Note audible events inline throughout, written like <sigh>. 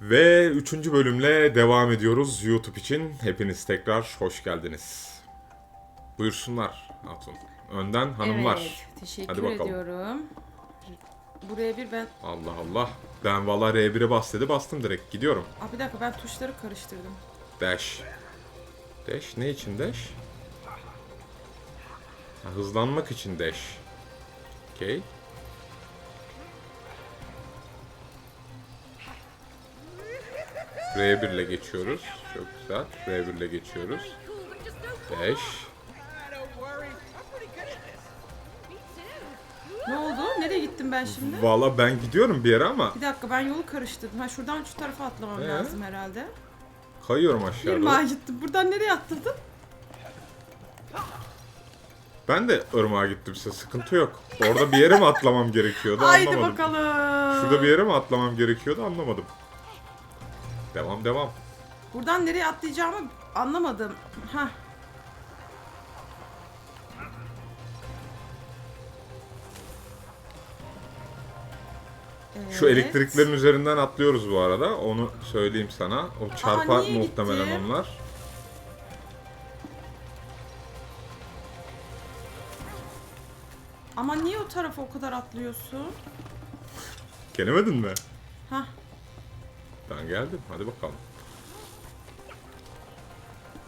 Ve üçüncü bölümle devam ediyoruz YouTube için. Hepiniz tekrar hoş geldiniz. Buyursunlar Hatun. Önden hanımlar. Evet, teşekkür Hadi bakalım. ediyorum. Buraya bir ben... Allah Allah. Ben valla R1'e bas dedi bastım direkt. Gidiyorum. Aa, bir dakika ben tuşları karıştırdım. Dash. Dash ne için dash? Ha, hızlanmak için dash. Okey. R1 ile geçiyoruz. Çok güzel. R1 ile geçiyoruz. Dash. Ne oldu? Nereye gittim ben şimdi? Valla ben gidiyorum bir yere ama Bir dakika ben yolu karıştırdım. Ha şuradan şu tarafa atlamam Ee? lazım herhalde. kayıyorum Bir aşağıda. mağa gittim. Buradan nereye atladın? Ben de ırmağa gittim size sıkıntı yok. Orada bir yere mi atlamam gerekiyordu <laughs> Haydi anlamadım. bakalım. Şurada bir yere mi atlamam gerekiyordu anlamadım. Devam devam. Buradan nereye atlayacağımı anlamadım. Ha. Şu elektriklerin üzerinden atlıyoruz bu arada. Onu söyleyeyim sana. O çarpar niye muhtemelen gitti? onlar. Ama niye o tarafa o kadar atlıyorsun? Gelemedin mi? Hah. Ben geldim. Hadi bakalım.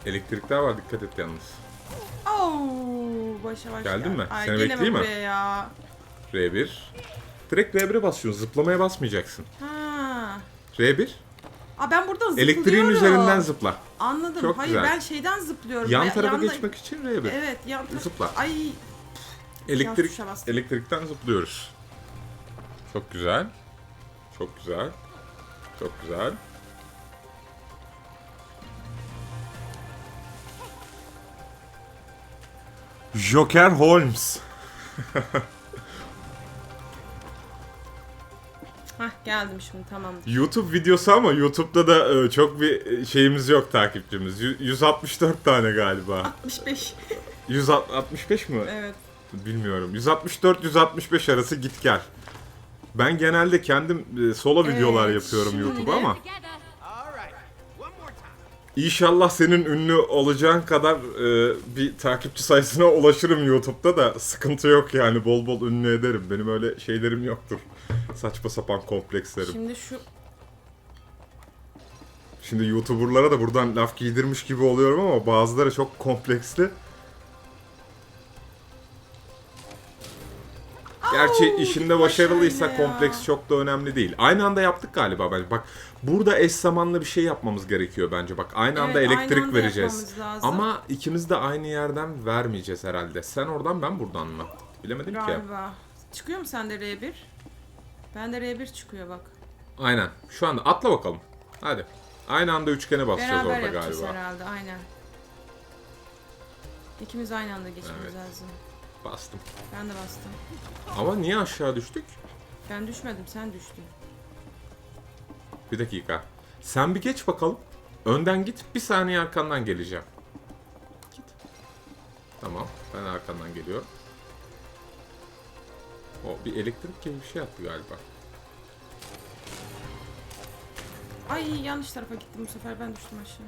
Elektrikler var dikkat et yalnız. Oo, başa baş Geldin gel. mi? Ay, Seni bekleyeyim mi? buraya ya. R1. Direkt R1'e basıyorsun. Zıplamaya basmayacaksın. Ha. R1. Aa ben buradan zıplıyorum. Elektriğin üzerinden zıpla. Anladım. Çok Hayır güzel. ben şeyden zıplıyorum. Yan tarafa yanda- geçmek için R1. Evet yan taraf. Zıpla. Ay Elektrik, elektrikten zıplıyoruz. Çok güzel. Çok güzel. Çok güzel. Joker Holmes. <laughs> Hah geldim şimdi tamamdır. YouTube videosu ama YouTube'da da e, çok bir şeyimiz yok takipçimiz. Yü- 164 tane galiba. 65. 165 mi? evet. Bilmiyorum. 164-165 arası git gel. Ben genelde kendim e, solo Evet, videolar yapıyorum şimdi- YouTube'a ama inşallah senin ünlü olacağın kadar e, bir takipçi sayısına ulaşırım YouTube'da da sıkıntı yok yani bol bol ünlü ederim. Benim öyle şeylerim yoktur. Saçma sapan komplekslerim. Şimdi şu Şimdi YouTuber'lara da buradan laf giydirmiş gibi oluyorum ama bazıları çok kompleksli. Gerçi işinde başarılıysa kompleks çok da önemli değil. Aynı anda yaptık galiba bence. Bak burada eş zamanlı bir şey yapmamız gerekiyor bence. Bak aynı anda Evet, elektrik aynı anda vereceğiz. yapmamız lazım. Ama ikimiz de aynı yerden vermeyeceğiz herhalde. Sen oradan ben buradan mı? Bilemedim ki. galiba. Çıkıyor mu sende R1? Bende R1 çıkıyor bak. Aynen. Şu anda atla bakalım. Hadi. Aynı anda üçgene basacağız Beraber orada yapacağız galiba. herhalde aynen. İkimiz aynı anda geçmemiz Evet. lazım. Bastım. Ben de bastım. Ama niye aşağı düştük? Ben düşmedim sen düştün. Bir dakika. Sen bir geç bakalım. Önden git. Bir saniye arkandan geleceğim. Git. Tamam. Ben arkandan geliyorum. O bir elektrik gibi bir şey yaptı galiba. Ay yanlış tarafa gittim bu sefer ben düştüm aşağı.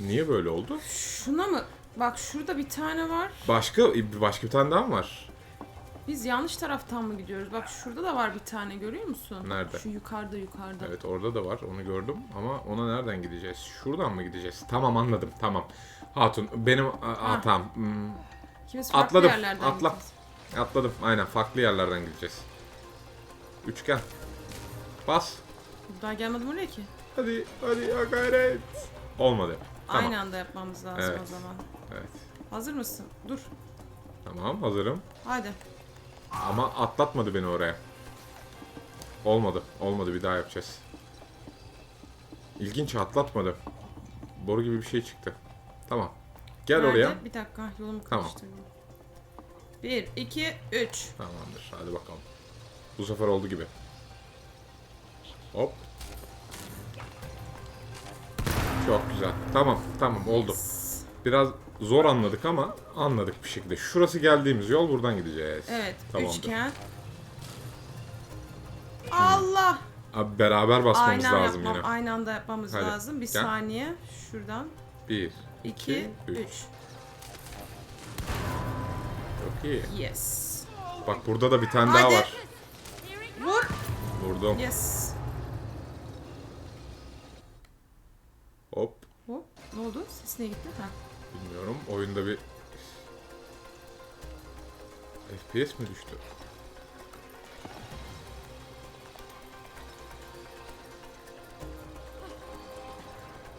Niye böyle oldu? Şuna mı? Bak şurada bir tane var. Başka başka bir tane daha mı var? Biz yanlış taraftan mı gidiyoruz? Bak şurada da var bir tane görüyor musun? Nerede? Şu yukarıda yukarıda. Evet orada da var. Onu gördüm ama ona nereden gideceğiz? Şuradan mı gideceğiz? Tamam anladım. Tamam. Hatun benim a- hatam. Hmm, İkimiz farklı Atladım, yerlerden atla. gideceğiz. atladım. Aynen farklı yerlerden gideceğiz. Üçgen. Bas. Daha gelmedim oraya ki. Hadi, hadi ya gayret. Olmadı. Tamam. Aynı anda yapmamız lazım Evet. o zaman. Evet. Hazır mısın? Dur. Tamam, hazırım. Hadi. Ama atlatmadı beni oraya. Olmadı. Olmadı. Bir daha yapacağız. İlginç atlatmadı. Boru gibi bir şey çıktı. Tamam. Gel Nerede? oraya. Bir dakika yolumu Tamam. karıştırdım. Bir, iki, üç. Tamamdır. Hadi bakalım. Bu sefer oldu gibi. Hop. Çok güzel. Tamam, tamam oldu. Biraz zor anladık ama anladık bir şekilde. Şurası geldiğimiz yol buradan gideceğiz. Evet. Tamamdır. Üçgen. Allah! Abi beraber basmamız Aynı, lazım yapmam, yine. aynı anda yapmamız Hadi, lazım. Bir gel. saniye. Şuradan. 1, 2, 3. Çok iyi. Yes. Bak burada da bir tane daha Hadi. var. Vur. Vurdum. Yes. Hop. Hop. Ne oldu? Ses ne gitti? Ha. Bilmiyorum. Oyunda bir... FPS mi düştü?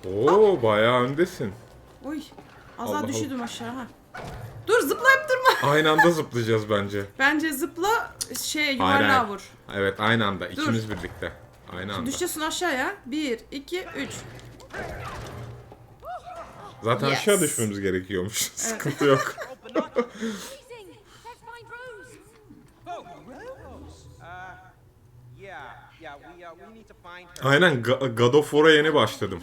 Oo bayağı öndesin. Oy. Az Allah daha düşürdüm aşağı ha. Dur zıplayıp durma. <laughs> Aynı anda zıplayacağız bence. Bence zıpla şey yuvarlığa hayır. vur. Evet aynı anda. ikimiz birlikte. Aynı anda. Düşeceksin aşağıya. 1, 2, 3. Zaten Yes. aşağı düşmemiz gerekiyormuş. <laughs> Sıkıntı yok. <laughs> Aynen God of War'a yeni başladım.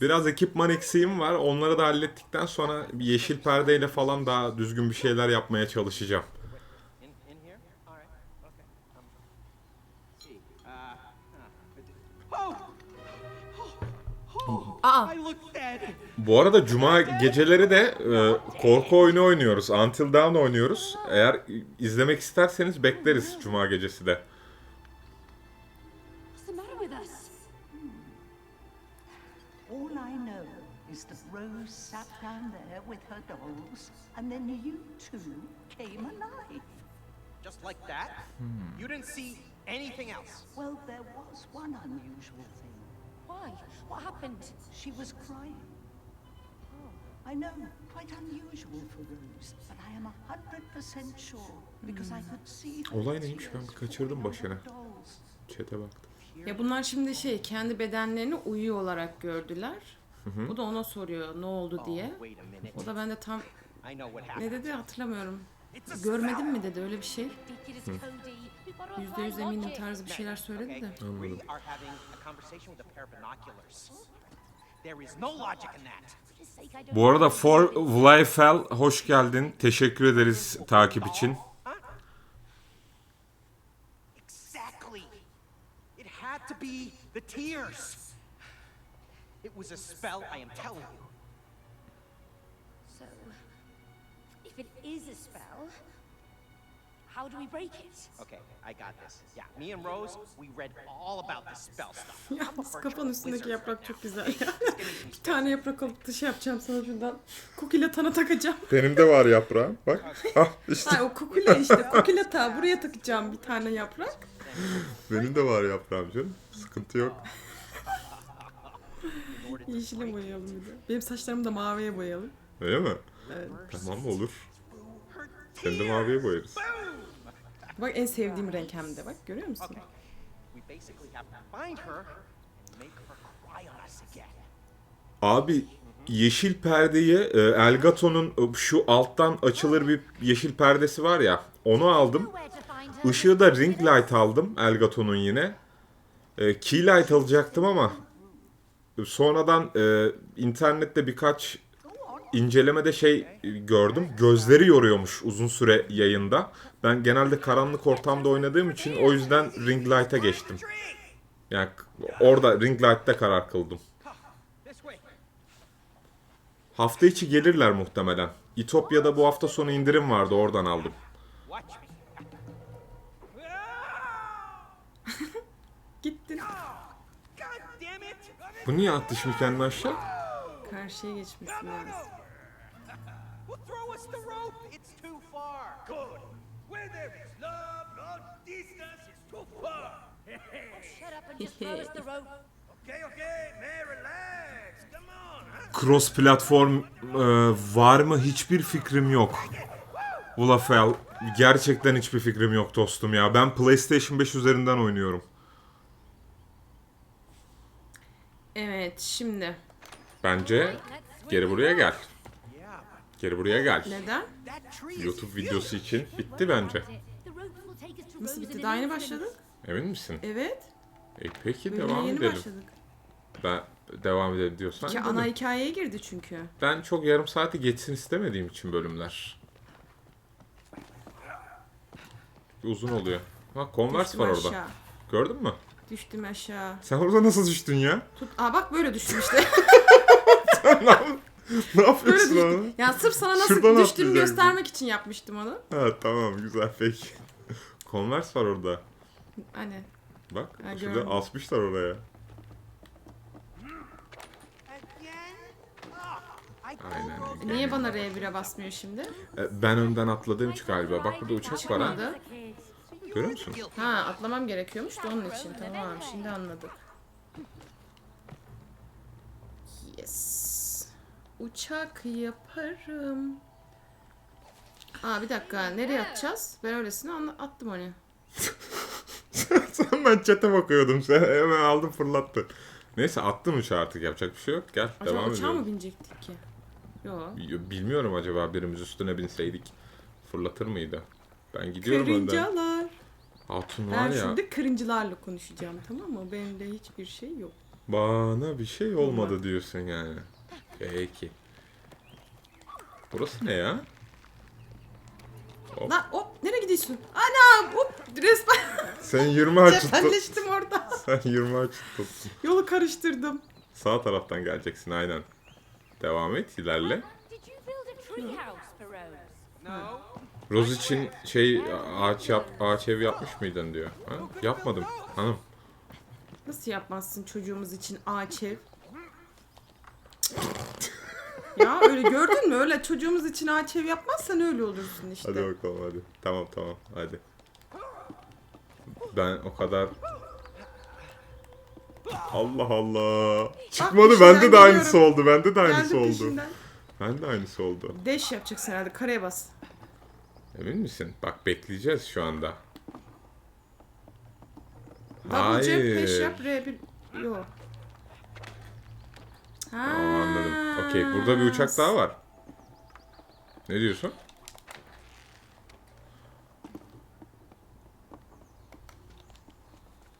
Biraz ekipman eksiğim var. Onları da hallettikten sonra bir yeşil perdeyle falan daha düzgün bir şeyler yapmaya çalışacağım. Aa. Bu arada cuma geceleri de e, korku oyunu oynuyoruz. Until Dawn oynuyoruz. Eğer izlemek isterseniz bekleriz cuma gecesi de. What's the matter with us? All I know is that Rose sat down there with her dolls, and then you two came alive. Just like that. You didn't see anything else. Well, there was one unusual thing. Why? What happened? She was crying. I know, quite unusual for Rose, but I am a hundred percent sure because I could see her Olay neymiş? Ben kaçırdım başına. Chat'e baktım. Ya bunlar şimdi şey kendi bedenlerini uyuyor olarak gördüler. Bu da ona soruyor ne oldu diye. Oh, minute. O da ben de tam ne dedi hatırlamıyorum. Görmedin mi dedi öyle bir şey. Yüzde yüz eminim tarzı bir şeyler söyledi de. we are having a conversation with a pair of binoculars. There is no logic in that. For just sake, I don't Bu arada. For Vlyfel hoş geldin. Teşekkür ederiz takip için. Exactly. It had to be the tears. It was a spell, I am telling you. İt is a spell, how do we break it? Okay, I got this. Yeah, me and Rose, we read all about the spell stuff. <laughs> Yalnız kafanın üstündeki yaprak çok güzel <laughs> ya. Bir tane yaprak alıp dışı yapacağım sana şuradan. Kukile tana takacağım. Benim de var yaprağım. Bak. <laughs> Ah işte. Hayır o kukile işte. Kukile ta buraya takacağım bir tane yaprak. Benim de var yaprağım canım. Sıkıntı yok. Yeşile boyayalım bir de. Benim saçlarımı da maviye boyayalım. Öyle mi? Evet. Tamam olur. Seni de maviye boyarız. Bak en sevdiğim renk hem de bak görüyor musun? Abi yeşil perdeyi e, Elgato'nun e, şu alttan açılır bir yeşil perdesi var ya onu aldım. Işığı da ring light aldım Elgato'nun yine. E, key light alacaktım ama sonradan e, internette birkaç incelemede şey e, gördüm. Gözleri yoruyormuş uzun süre yayında. Ben genelde karanlık ortamda oynadığım için o yüzden ring light'a geçtim. Yani orada ring light'ta karar kıldım. Hafta içi gelirler muhtemelen. İtopya'da bu hafta sonu indirim vardı oradan aldım. <laughs> Gittin. Bu niye attı şimdi kendini aşağı? Karşıya geçmişsin lazım. Well, throw us the rope. It's too far. Good. Where there is love, no distance is too far. Shut up and just throw us the rope. <laughs> okay, okay, man, relax. Come on, huh? Cross platform e, var mı hiçbir fikrim yok. Ulafel gerçekten hiçbir fikrim yok dostum ya. Ben PlayStation 5 üzerinden oynuyorum. Evet şimdi. Bence geri buraya gel. Geri buraya gel. Neden? YouTube videosu için bitti bence. Nasıl bitti? Daha yeni başladık. Emin misin? Evet. E, peki Bölüme devam yeni edelim. başladık. Ben devam edelim diyorsan. Ki edelim. ana hikayeye girdi çünkü. Ben çok yarım saati geçsin istemediğim için bölümler. Uzun oluyor. Ha Converse Düştüm var aşağı. orada. Gördün mü? Düştüm aşağı. Sen orada nasıl düştün ya? Tut. Aa bak böyle düştüm işte. <laughs> ne yap- ne böyle yapıyorsun onu? düştüm. Yani sırf sana nasıl Şuradan düştüğümü göstermek için yapmıştım onu. Ha tamam güzel peki. Converse var orada. Hani Bak Ha, şurada gördüm. asmışlar oraya. Again? I Aynen. niye bana R1'e basmıyor şimdi? E, Ben önden atladığım için galiba. Bak burada uçak var ha. Çıkmadı. Görüyor musun? Ha atlamam gerekiyormuş da onun için. Tamam şimdi anladık. Yes. Uçak yaparım. Aa bir dakika nereye atacağız? Ben öylesine anla- attım onu. <laughs> Sen ben çete bakıyordum. Sen hemen aldın fırlattın. Neyse attın uçağı artık yapacak bir şey yok. Gel Acaba devam uçağa mı binecektik ki? Yok. Bilmiyorum acaba birimiz üstüne binseydik fırlatır mıydı? Ben gidiyorum önden. Kırıncalar. Hatun var Ben ya. şimdi kırıncılarla konuşacağım tamam mı? Benim hiçbir şey yok. Bana bir şey olmadı diyorsun yani. Peki. Burası ne ya? Hop. Lan hop nereye gidiyorsun? Ana hop resmen <laughs> Sen 20 aç tut. cephelleştim orada. <laughs> Sen 20 aç. Yolu karıştırdım. Sağ taraftan geleceksin aynen. Devam et ilerle. Rose? İçin şey ağaç yap ağaç ev yapmış mıydın diyor. Ha? Yapmadım hanım. Nasıl yapmazsın çocuğumuz için ağaç ev? <laughs> ya öyle gördün mü? Öyle çocuğumuz için ağaç ev yapmazsan öyle olursun işte. Hadi bakalım hadi. Tamam tamam hadi. Ben o kadar Allah Allah. Çıkmadı peşinden bende de aynısı geliyorum. oldu. Bende de aynısı Geldim oldu. peşinden. Bende de aynısı oldu. Deş yapacaksın herhalde. Kareye bas. Emin misin? Bak bekleyeceğiz şu anda. Double jump Hayır. yap. R1. Yok. Ha. Anladım. Okey burada bir uçak daha var. Ne diyorsun?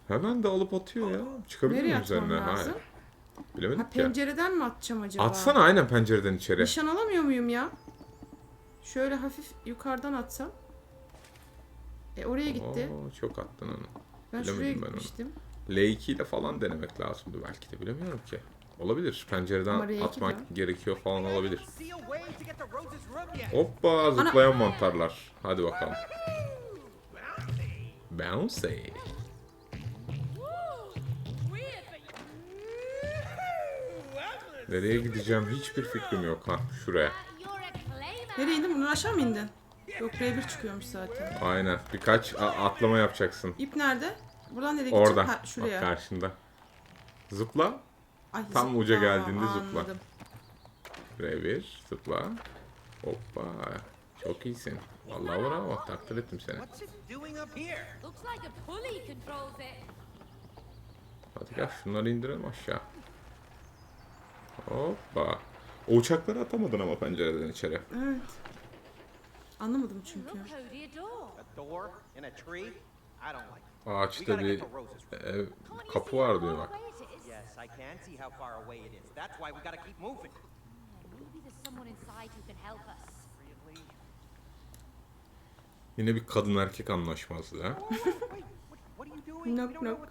Hemen de alıp atıyor ya. Çıkabilir Nereye miyim atmam üzerine? lazım? Hayır. Bilemedim Ha ki. pencereden mi atacağım acaba? Atsana aynen pencereden içeri. Nişan alamıyor muyum ya? Şöyle hafif yukarıdan atsam. E oraya gitti. Oo, çok attın onu. Ben şuraya ben onu. gitmiştim. L2 ile falan denemek lazımdı belki de bilemiyorum ki. Olabilir. Pencereden Ama L2 atmak de. gerekiyor falan olabilir. Hoppa zıplayan mantarlar. Hadi bakalım. Bouncy. Nereye gideceğim hiçbir fikrim yok ha şuraya. Nereye indin? Bunun aşağı mı indin? Yok R1 çıkıyormuş zaten. Aynen birkaç atlama yapacaksın. İp nerede? Buradan nereye gideceğim? Orada Ha, bak şuraya. karşında. Zıpla. Ay, tam zıpla. uca geldiğinde zıpla. Anladım. R1 zıpla. Hoppa. Çok iyisin. Vallahi bravo takdir ettim seni. Hadi gel şunları indirelim aşağı. Hoppa. O uçakları atamadın ama pencereden içeri. Evet. Anlamadım çünkü. Ağaçta bir ev, Can't you kapı var diyor bak. away it is? Yes, I can see how far away it is. That's why we gotta keep moving. Maybe there's someone inside who can help us. Really? Yine bir kadın erkek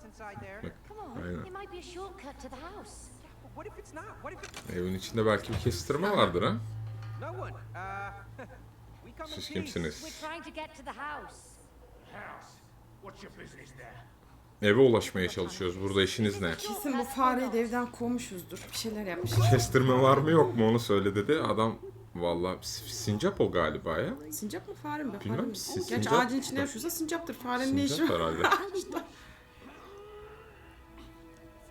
inside there. Bak, Come on, Aynen. it might be a shortcut to the house. But what if it's not? What if it's Evin içinde belki bir kestirme vardır ha. <laughs> Siz kimsiniz? Eve ulaşmaya çalışıyoruz. Burada işiniz ne? Kesin bu fareyi de evden kovmuşuzdur. Bir şeyler yapmış. Kestirme var mı yok mu onu söyle dedi. Adam valla sincap o galiba ya. Sincap mı fare mi? Bilmem, Fare mi? si- Gerçi sincap- ağacın içinde yaşıyorsa sincaptır. Farenin ne işi Sincap var? herhalde. <laughs> It's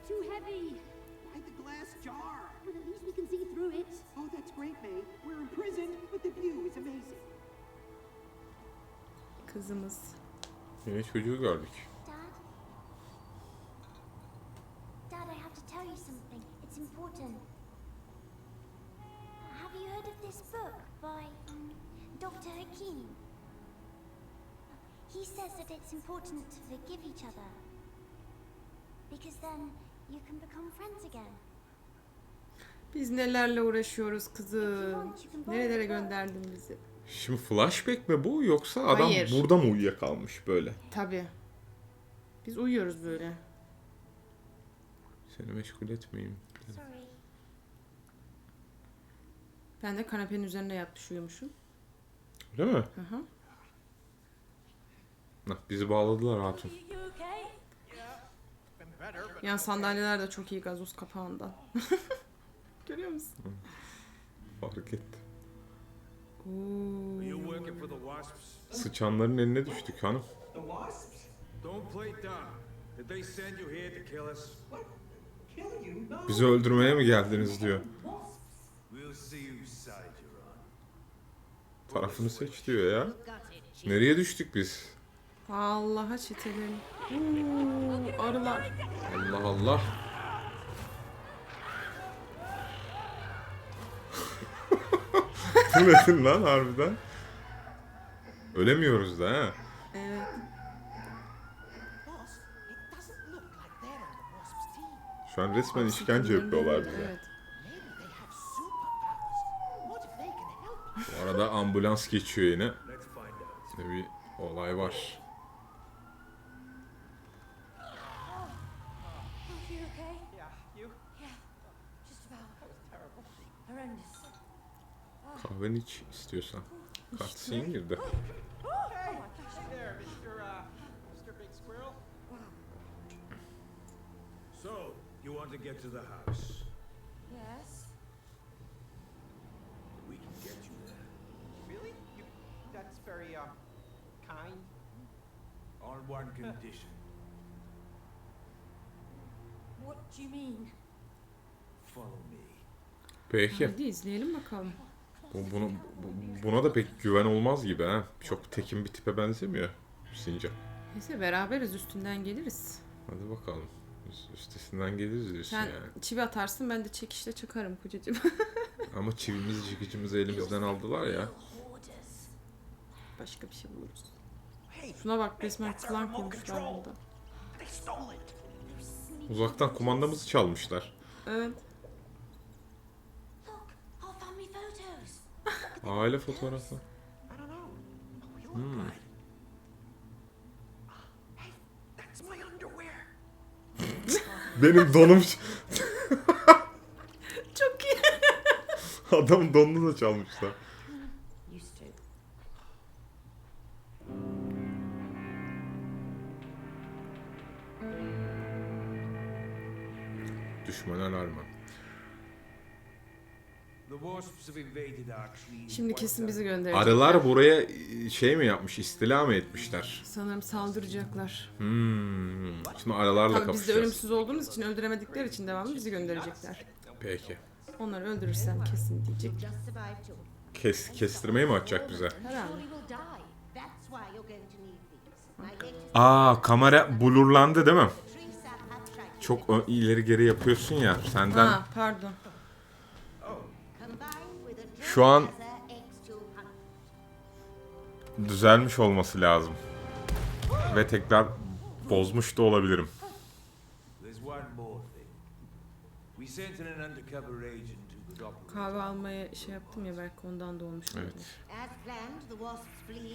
too heavy. By the glass jar. But at least we can see through it. Oh, that's great, May. We're imprisoned, but the view is amazing. Kızımız. Yine çocuğu gördük. Dad? I have to tell you something. It's important. Have you heard of this book by um, Dr. Hakim? He says that it's important to forgive each other. Because then you can become friends again. Biz nelerle uğraşıyoruz kızım. Nerelere gönderdin bizi? Şimdi flashback mi bu yoksa adam Hayır. burada mı uyuyakalmış böyle? Tabii. Biz uyuyoruz böyle. Seni meşgul etmeyeyim. Sorry. Ben de kanepenin üzerine yatmış uyumuşum. Öyle mi? Hı hı. Hah, bizi bağladılar hatun. You, you okay? Been better, but Yan sandalyeler de çok iyi gazoz kapağından. <laughs> Görüyor musun? Fark etti. Sıçanların eline düştük hanım. the wasps Don't play dumb. Did they send you here to kill us? kill you? No. Bizi öldürmeye mi geldiniz diyor. Tarafını seç diyor ya. Nereye düştük biz? Allah'a çetelim. Oo, arılar. Allah Allah. Nedir lan harbiden? Ölemiyoruz da ha. Evet. Şu an resmen işkence yapıyorlar bize. Evet. Bu arada ambulans geçiyor yine. İşte bir olay var. Are you okay? Yeah, you. Yeah, just about. That was terrible. Horrendous. Kahveni iç istiyorsan. Cutscene girdi. So, you want to get to the house? Yes. We can get you there. Really? You? That's very uh, kind. On one condition. What do you mean? Follow me. Peki. Hadi izleyelim bakalım. Bu, bunu, bu- buna da pek güven olmaz gibi ha. Çok tekin bir tipe benzemiyor. Sincan. Neyse beraberiz üstünden geliriz. Hadi bakalım. Üst- Üstesinden geliriz diyorsun Sen yani. çivi atarsın ben de çekişle çıkarım kocacığım. <laughs> Ama çivimizi çekicimizi elimizden aldılar ya. Başka bir şey buluruz. Şuna bak resmen plan kurmuşlar burada. Uzaktan kumandamızı çalmışlar. Evet. Aile fotoğrafı. Hmm. Benim donum... Çok iyi. <laughs> Adamın donunu da çalmışlar. Şimdi kesin bizi gönderecek. Arılar buraya şey mi yapmış, istila mı etmişler? Sanırım saldıracaklar. Hmm. Şimdi arılarla Tabii biz de kapışacağız. ölümsüz olduğumuz için öldüremedikleri için devamlı bizi gönderecekler. Peki. Onları öldürürsem kesin diyecek. Just. Kes, kestirmeyi mi atacak bize? Herhalde. Surely we'll die. That's why you're going to need these. My latest Aa kamera blurlandı değil mi? Çok ö- ileri geri yapıyorsun ya senden. Ha pardon. Şu an- laser X200. düzelmiş olması lazım. Ve tekrar bozmuş da olabilirim. Kahve almaya şey yaptım ya belki ondan da olmuş. Evet.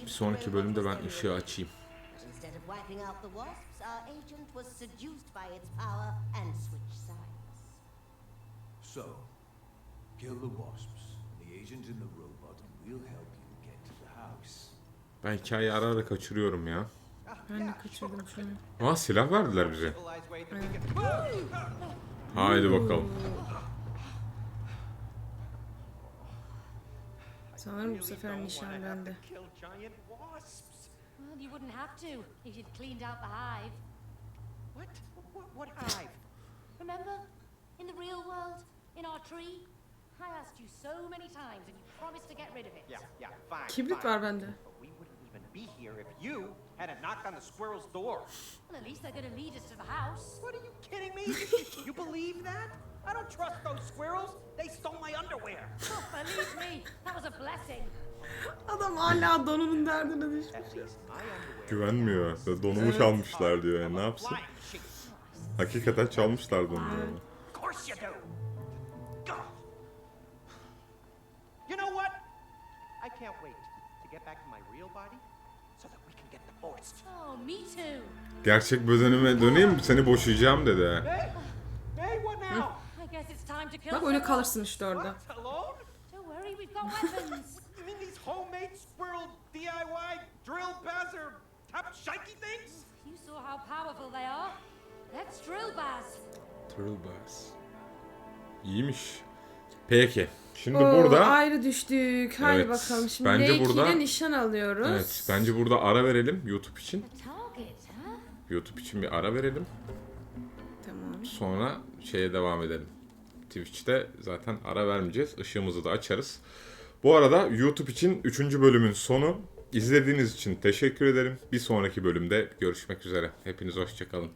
Bir sonraki bölümde ben ışığı açayım. So, kill the Wasps, Ben hikayeyi ara ara kaçırıyorum ya. Ben de kaçırdım şunu. Aa silah verdiler bize. Haydi bakalım. Sanırım bu sefer nişan bende. to kill giant wasps. Well, you wouldn't have to if you'd cleaned out the hive. What? What, what hive? Remember? In the real world? In our tree? I asked you so many times and you promised to get rid of it. Yeah, yeah, fine. Kibrit var bende. But we wouldn't even be here if you hadn't knocked on the squirrel's door. Well, at least they're going to lead us to the house. What are you kidding me? <laughs> you believe that? I don't trust those squirrels. They stole my underwear. Oh, believe me, that was a blessing. Adam hala donunun derdine düşmüş. Güvenmiyor. Donumu çalmışlar diyor ya ne yapsın? Hakikaten çalmışlar donunu. Of course you do. Back to my real body so that we can get the forced. Oh, me too. Gerçek bedenime döneyim seni boşayacağım dedi. Hey, hey, what now? I guess it's time to kill Bak öyle kalırsın işte orada. What? Alone? Don't worry, we've got weapons. <laughs> You mean these homemade squirrel DIY drill baz or top shaky things? you saw how powerful they are. Let's drill Baz. Turtlebass. İyiymiş. Peki. Şimdi Oo, burada ayrı düştük. Haydi Evet, bakalım. Şimdi bence Reiki burada- ile nişan alıyoruz. evet bence burada ara verelim YouTube için. YouTube için bir ara verelim. Tamam. Sonra şeye devam edelim. Twitch'te zaten ara vermeyeceğiz. Işığımızı da açarız. Bu arada YouTube için 3. bölümün sonu. İzlediğiniz için teşekkür ederim. Bir sonraki bölümde görüşmek üzere. Hepiniz hoşçakalın.